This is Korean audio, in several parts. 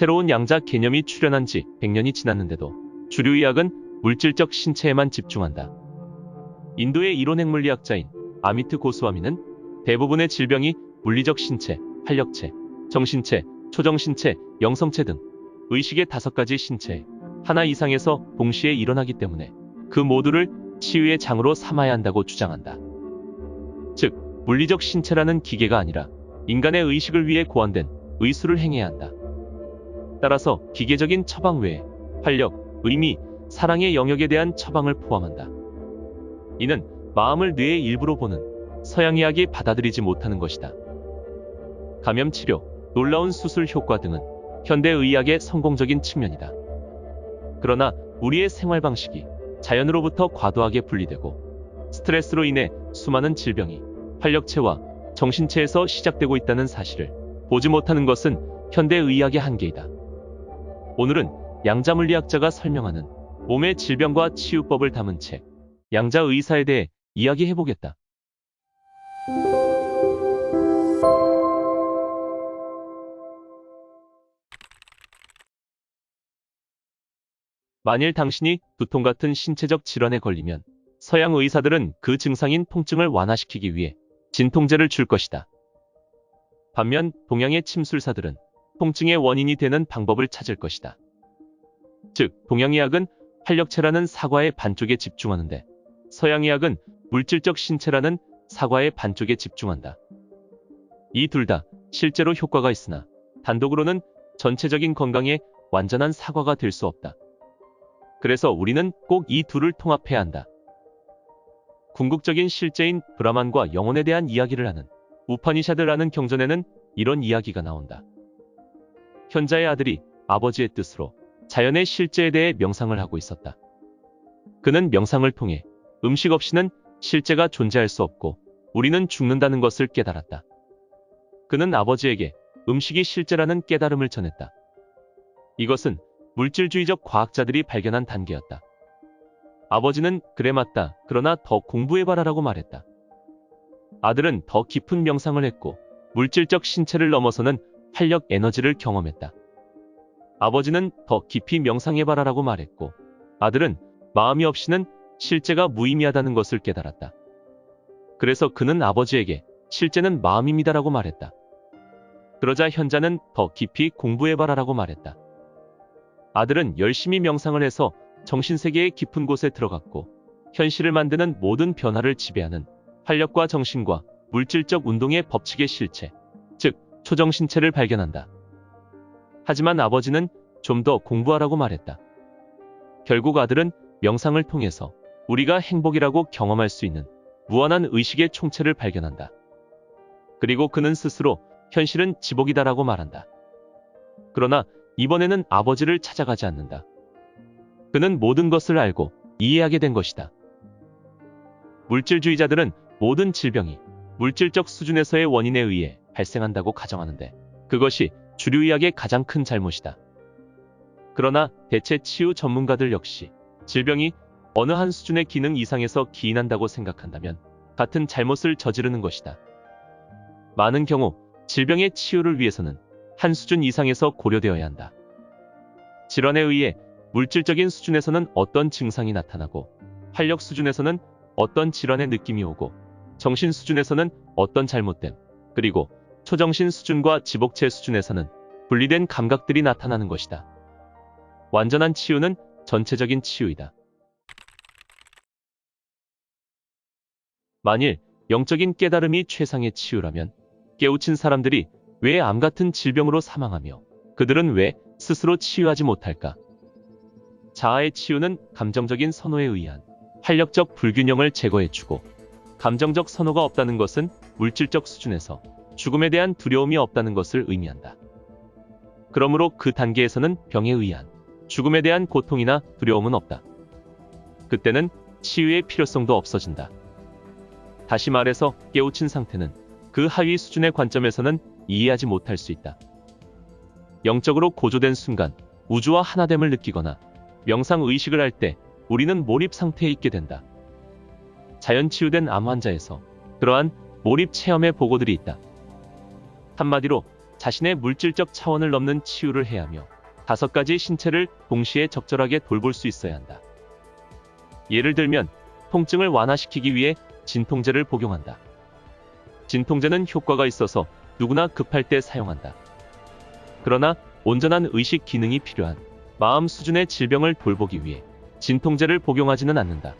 새로운 양자 개념이 출현한 지 100년이 지났는데도 주류 의학은 물질적 신체에만 집중한다. 인도의 이론 핵물리학자인 아미트 고스와미는 대부분의 질병이 물리적 신체, 활력체, 정신체, 초정신체, 영성체 등 의식의 다섯 가지 신체 하나 이상에서 동시에 일어나기 때문에 그 모두를 치유의 장으로 삼아야 한다고 주장한다. 즉, 물리적 신체라는 기계가 아니라 인간의 의식을 위해 고안된 의수를 행해야 한다. 따라서 기계적인 처방 외에 활력, 의미, 사랑의 영역에 대한 처방을 포함한다. 이는 마음을 뇌의 일부로 보는 서양의학이 받아들이지 못하는 것이다. 감염 치료, 놀라운 수술 효과 등은 현대 의학의 성공적인 측면이다. 그러나 우리의 생활 방식이 자연으로부터 과도하게 분리되고 스트레스로 인해 수많은 질병이 활력체와 정신체에서 시작되고 있다는 사실을 보지 못하는 것은 현대 의학의 한계이다. 오늘은 양자물리학자가 설명하는 몸의 질병과 치유법을 담은 책, 양자 의사에 대해 이야기해보겠다. 만일 당신이 두통 같은 신체적 질환에 걸리면 서양 의사들은 그 증상인 통증을 완화시키기 위해 진통제를 줄 것이다. 반면 동양의 침술사들은 통증의 원인이 되는 방법을 찾을 것이다. 즉, 동양의학은 활력체라는 사과의 반쪽에 집중하는데 서양의학은 물질적 신체라는 사과의 반쪽에 집중한다. 이 둘 다 실제로 효과가 있으나 단독으로는 전체적인 건강에 완전한 사과가 될 수 없다. 그래서 우리는 꼭 이 둘을 통합해야 한다. 궁극적인 실제인 브라만과 영혼에 대한 이야기를 하는 우파니샤드라는 경전에는 이런 이야기가 나온다. 현자의 아들이 아버지의 뜻으로 자연의 실제에 대해 명상을 하고 있었다. 그는 명상을 통해 음식 없이는 실제가 존재할 수 없고 우리는 죽는다는 것을 깨달았다. 그는 아버지에게 음식이 실제라는 깨달음을 전했다. 이것은 물질주의적 과학자들이 발견한 단계였다. 아버지는 그래 맞다. 그러나 더 공부해봐라라고 말했다. 아들은 더 깊은 명상을 했고 물질적 신체를 넘어서는 활력 에너지를 경험했다. 아버지는 더 깊이 명상해봐라라고 말했고 아들은 마음이 없이는 실제가 무의미하다는 것을 깨달았다. 그래서 그는 아버지에게 실제는 마음입니다라고 말했다. 그러자 현자는 더 깊이 공부해봐라라고 말했다. 아들은 열심히 명상을 해서 정신세계의 깊은 곳에 들어갔고 현실을 만드는 모든 변화를 지배하는 활력과 정신과 물질적 운동의 법칙의 실체, 즉 초정 신체를 발견한다. 하지만 아버지는 좀 더 공부하라고 말했다. 결국 아들은 명상을 통해서 우리가 행복이라고 경험할 수 있는 무한한 의식의 총체를 발견한다. 그리고 그는 스스로 현실은 지복이다라고 말한다. 그러나 이번에는 아버지를 찾아가지 않는다. 그는 모든 것을 알고 이해하게 된 것이다. 물질주의자들은 모든 질병이 물질적 수준에서의 원인에 의해 발생한다고 가정하는데 그것이 주류의학의 가장 큰 잘못이다. 그러나 대체 치유 전문가들 역시 질병이 어느 한 수준의 기능 이상에서 기인한다고 생각한다면 같은 잘못을 저지르는 것이다. 많은 경우 질병의 치유를 위해서는 한 수준 이상에서 고려되어야 한다. 질환에 의해 물질적인 수준에서는 어떤 증상이 나타나고 활력 수준에서는 어떤 질환의 느낌이 오고 정신 수준에서는 어떤 잘못됨 그리고 초정신 수준과 지복체 수준에서는 분리된 감각들이 나타나는 것이다. 완전한 치유는 전체적인 치유이다. 만일 영적인 깨달음이 최상의 치유라면 깨우친 사람들이 왜 암 같은 질병으로 사망하며 그들은 왜 스스로 치유하지 못할까? 자아의 치유는 감정적인 선호에 의한 활력적 불균형을 제거해주고 감정적 선호가 없다는 것은 물질적 수준에서 죽음에 대한 두려움이 없다는 것을 의미한다. 그러므로 그 단계에서는 병에 의한 죽음에 대한 고통이나 두려움은 없다. 그때는 치유의 필요성도 없어진다. 다시 말해서 깨우친 상태는 그 하위 수준의 관점에서는 이해하지 못할 수 있다. 영적으로 고조된 순간 우주와 하나됨을 느끼거나 명상 의식을 할 때 우리는 몰입 상태에 있게 된다. 자연 치유된 암 환자에서 그러한 몰입 체험의 보고들이 있다. 한마디로 자신의 물질적 차원을 넘는 치유를 해야 하며 다섯 가지 신체를 동시에 적절하게 돌볼 수 있어야 한다. 예를 들면 통증을 완화시키기 위해 진통제를 복용한다. 진통제는 효과가 있어서 누구나 급할 때 사용한다. 그러나 온전한 의식 기능이 필요한 마음 수준의 질병을 돌보기 위해 진통제를 복용하지는 않는다.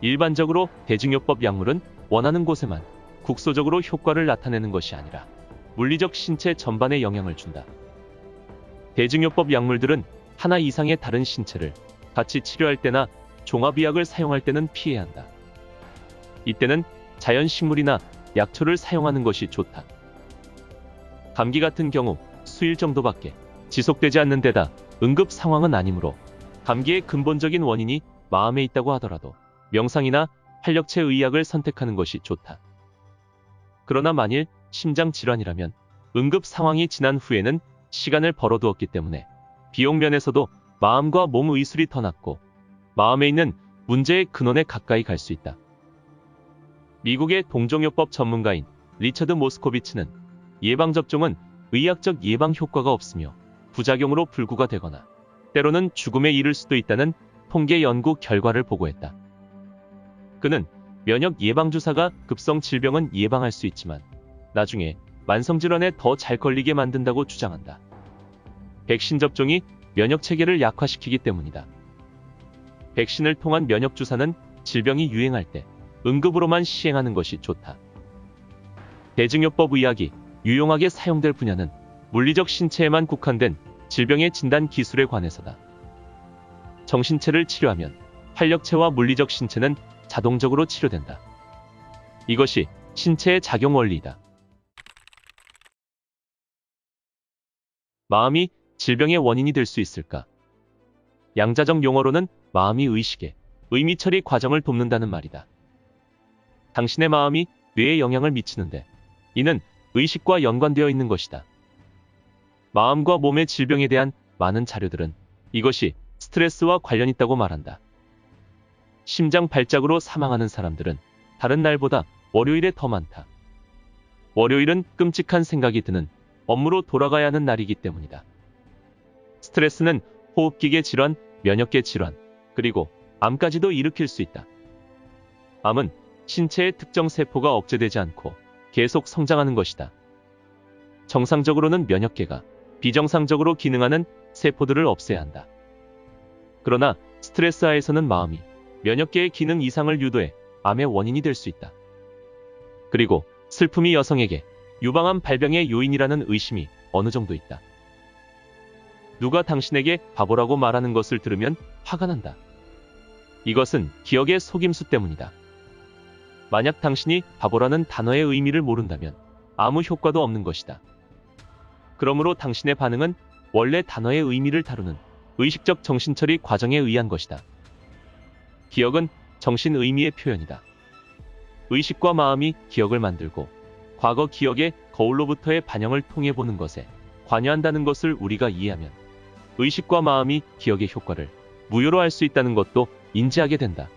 일반적으로 대증요법 약물은 원하는 곳에만 국소적으로 효과를 나타내는 것이 아니라 물리적 신체 전반에 영향을 준다. 대증요법 약물들은 하나 이상의 다른 신체를 같이 치료할 때나 종합의학을 사용할 때는 피해야 한다. 이때는 자연식물이나 약초를 사용하는 것이 좋다. 감기 같은 경우 수일 정도밖에 지속되지 않는 데다 응급 상황은 아니므로 감기의 근본적인 원인이 마음에 있다고 하더라도 명상이나 활력체 의학을 선택하는 것이 좋다. 그러나 만일 심장 질환이라면 응급 상황이 지난 후에는 시간을 벌어두었기 때문에 비용 면에서도 마음과 몸 의술이 더 낫고 마음에 있는 문제의 근원에 가까이 갈 수 있다. 미국의 동종요법 전문가인 리처드 모스코비치는 예방접종은 의학적 예방 효과가 없으며 부작용으로 불구가 되거나 때로는 죽음에 이를 수도 있다는 통계 연구 결과를 보고했다. 그는 면역 예방주사가 급성 질병은 예방할 수 있지만 나중에 만성질환에 더 잘 걸리게 만든다고 주장한다. 백신 접종이 면역 체계를 약화시키기 때문이다. 백신을 통한 면역 주사는 질병이 유행할 때 응급으로만 시행하는 것이 좋다. 대증요법 의학이 유용하게 사용될 분야는 물리적 신체에만 국한된 질병의 진단 기술에 관해서다. 정신체를 치료하면 활력체와 물리적 신체는 자동적으로 치료된다. 이것이 신체의 작용 원리이다. 마음이 질병의 원인이 될 수 있을까? 양자적 용어로는 마음이 의식의 의미 처리 과정을 돕는다는 말이다. 당신의 마음이 뇌에 영향을 미치는데 이는 의식과 연관되어 있는 것이다. 마음과 몸의 질병에 대한 많은 자료들은 이것이 스트레스와 관련 있다고 말한다. 심장 발작으로 사망하는 사람들은 다른 날보다 월요일에 더 많다. 월요일은 끔찍한 생각이 드는 업무로 돌아가야 하는 날이기 때문이다. 스트레스는 호흡기계 질환, 면역계 질환, 그리고 암까지도 일으킬 수 있다. 암은 신체의 특정 세포가 억제되지 않고 계속 성장하는 것이다. 정상적으로는 면역계가 비정상적으로 기능하는 세포들을 없애야 한다. 그러나 스트레스 하에서는 마음이 면역계의 기능 이상을 유도해 암의 원인이 될 수 있다. 그리고 슬픔이 여성에게 유방암 발병의 요인이라는 의심이 어느 정도 있다. 누가 당신에게 바보라고 말하는 것을 들으면 화가 난다. 이것은 기억의 속임수 때문이다. 만약 당신이 바보라는 단어의 의미를 모른다면 아무 효과도 없는 것이다. 그러므로 당신의 반응은 원래 단어의 의미를 다루는 의식적 정신처리 과정에 의한 것이다. 기억은 정신 의미의 표현이다. 의식과 마음이 기억을 만들고 과거 기억의 거울로부터의 반영을 통해 보는 것에 관여한다는 것을 우리가 이해하면 의식과 마음이 기억의 효과를 무효로 할 수 있다는 것도 인지하게 된다.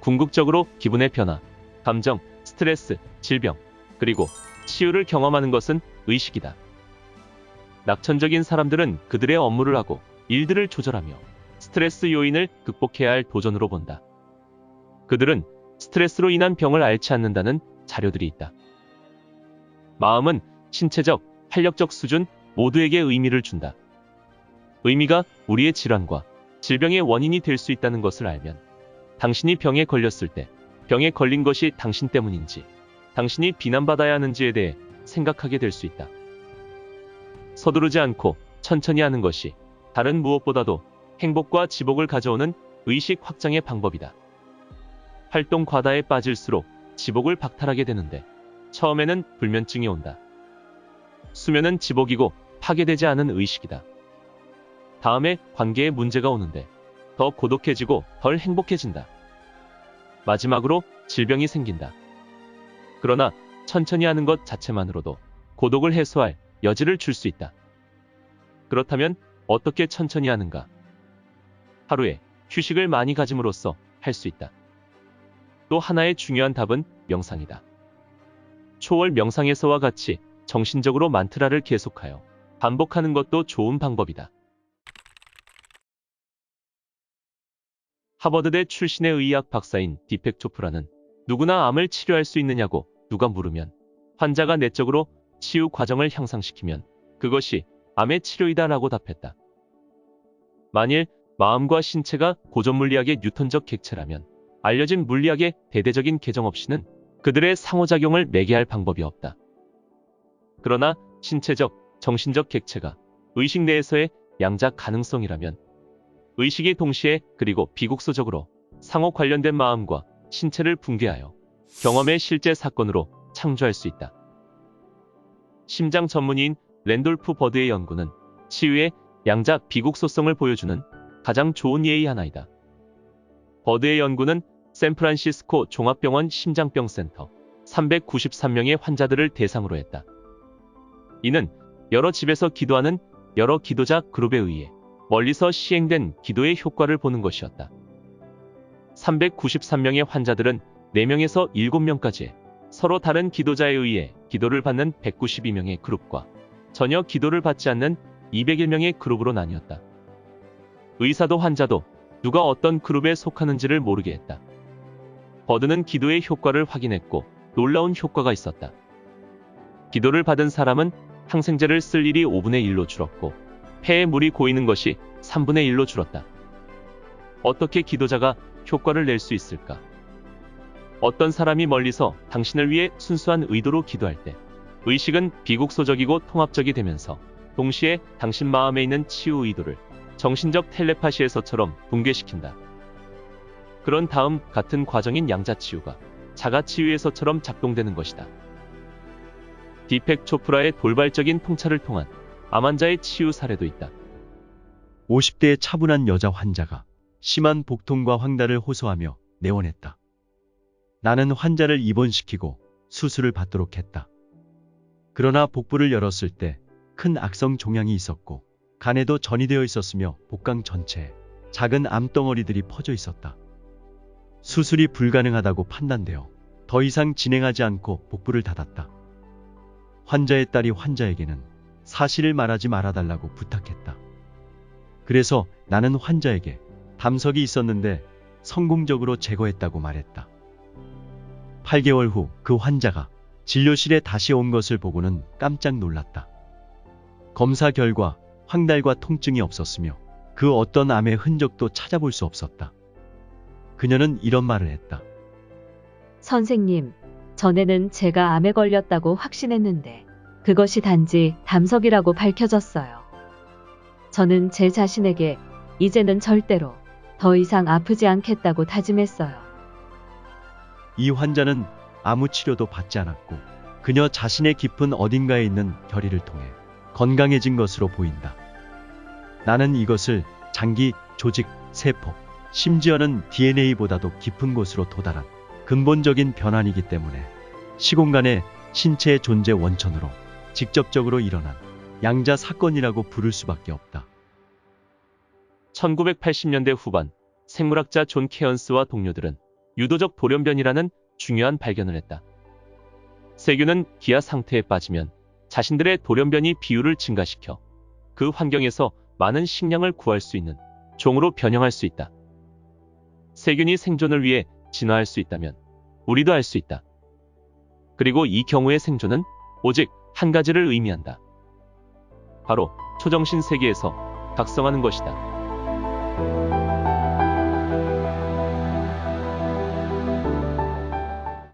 궁극적으로 기분의 변화, 감정, 스트레스, 질병, 그리고 치유를 경험하는 것은 의식이다. 낙천적인 사람들은 그들의 업무를 하고 일들을 조절하며 스트레스 요인을 극복해야 할 도전으로 본다. 그들은 스트레스로 인한 병을 앓지 않는다는 자료들이 있다. 마음은 신체적, 활력적 수준 모두에게 의미를 준다. 의미가 우리의 질환과 질병의 원인이 될 수 있다는 것을 알면 당신이 병에 걸렸을 때 병에 걸린 것이 당신 때문인지 당신이 비난받아야 하는지에 대해 생각하게 될 수 있다. 서두르지 않고 천천히 하는 것이 다른 무엇보다도 행복과 지복을 가져오는 의식 확장의 방법이다. 활동 과다에 빠질수록 지복을 박탈하게 되는데 처음에는 불면증이 온다. 수면은 지복이고 파괴되지 않은 의식이다. 다음에 관계에 문제가 오는데 더 고독해지고 덜 행복해진다. 마지막으로 질병이 생긴다. 그러나 천천히 하는 것 자체만으로도 고독을 해소할 여지를 줄 수 있다. 그렇다면 어떻게 천천히 하는가? 하루에 휴식을 많이 가짐으로써 할 수 있다. 또 하나의 중요한 답은 명상이다. 초월 명상에서와 같이 정신적으로 만트라를 계속하여 반복하는 것도 좋은 방법이다. 하버드대 출신의 의학 박사인 디펙 초프라는 누구나 암을 치료할 수 있느냐고 누가 물으면 환자가 내적으로 치유 과정을 향상시키면 그것이 암의 치료이다라고 답했다. 만일 마음과 신체가 고전 물리학의 뉴턴적 객체라면 알려진 물리학의 대대적인 개정 없이는 그들의 상호작용을 매개할 방법이 없다. 그러나 신체적, 정신적 객체가 의식 내에서의 양자 가능성이라면 의식이 동시에 그리고 비국소적으로 상호 관련된 마음과 신체를 붕괴하여 경험의 실제 사건으로 창조할 수 있다. 심장 전문의인 랜돌프 버드의 연구는 치유의 양자 비국소성을 보여주는 가장 좋은 예의 하나이다. 버드의 연구는 샌프란시스코 종합병원 심장병센터 393명의 환자들을 대상으로 했다. 이는 여러 집에서 기도하는 여러 기도자 그룹에 의해 멀리서 시행된 기도의 효과를 보는 것이었다. 393명의 환자들은 4명에서 7명까지 서로 다른 기도자에 의해 기도를 받는 192명의 그룹과 전혀 기도를 받지 않는 201명의 그룹으로 나뉘었다. 의사도 환자도 누가 어떤 그룹에 속하는지를 모르게 했다. 버드는 기도의 효과를 확인했고 놀라운 효과가 있었다. 기도를 받은 사람은 항생제를 쓸 일이 5분의 1로 줄었고 폐에 물이 고이는 것이 3분의 1로 줄었다. 어떻게 기도자가 효과를 낼 수 있을까? 어떤 사람이 멀리서 당신을 위해 순수한 의도로 기도할 때 의식은 비국소적이고 통합적이 되면서 동시에 당신 마음에 있는 치유 의도를 정신적 텔레파시에서처럼 붕괴시킨다. 그런 다음 같은 과정인 양자치유가 자가치유에서처럼 작동되는 것이다. 디펙 초프라의 돌발적인 통찰을 통한 암 환자의 치유 사례도 있다. 50대의 차분한 여자 환자가 심한 복통과 황달을 호소하며 내원했다. 나는 환자를 입원시키고 수술을 받도록 했다. 그러나 복부를 열었을 때 큰 악성 종양이 있었고 간에도 전이되어 있었으며 복강 전체에 작은 암덩어리들이 퍼져 있었다. 수술이 불가능하다고 판단되어 더 이상 진행하지 않고 복부를 닫았다. 환자의 딸이 환자에게는 사실을 말하지 말아달라고 부탁했다. 그래서 나는 환자에게 담석이 있었는데 성공적으로 제거했다고 말했다. 8개월 후 그 환자가 진료실에 다시 온 것을 보고는 깜짝 놀랐다. 검사 결과 황달과 통증이 없었으며 그 어떤 암의 흔적도 찾아볼 수 없었다. 그녀는 이런 말을 했다. 선생님, 전에는 제가 암에 걸렸다고 확신했는데 그것이 단지 담석이라고 밝혀졌어요. 저는 제 자신에게 이제는 절대로 더 이상 아프지 않겠다고 다짐했어요. 이 환자는 아무 치료도 받지 않았고 그녀 자신의 깊은 어딘가에 있는 결의를 통해 건강해진 것으로 보인다. 나는 이것을 장기, 조직, 세포, 심지어는 DNA보다도 깊은 곳으로 도달한 근본적인 변환이기 때문에 시공간의 신체의 존재 원천으로 직접적으로 일어난 양자 사건이라고 부를 수밖에 없다. 1980년대 후반 생물학자 존 케언스와 동료들은 유도적 돌연변이라는 중요한 발견을 했다. 세균은 기아 상태에 빠지면 자신들의 돌연변이 비율을 증가시켜 그 환경에서 많은 식량을 구할 수 있는 종으로 변형할 수 있다. 세균이 생존을 위해 진화할 수 있다면 우리도 할 수 있다. 그리고 이 경우의 생존은 오직 한 가지를 의미한다. 바로 초정신 세계에서 각성하는 것이다.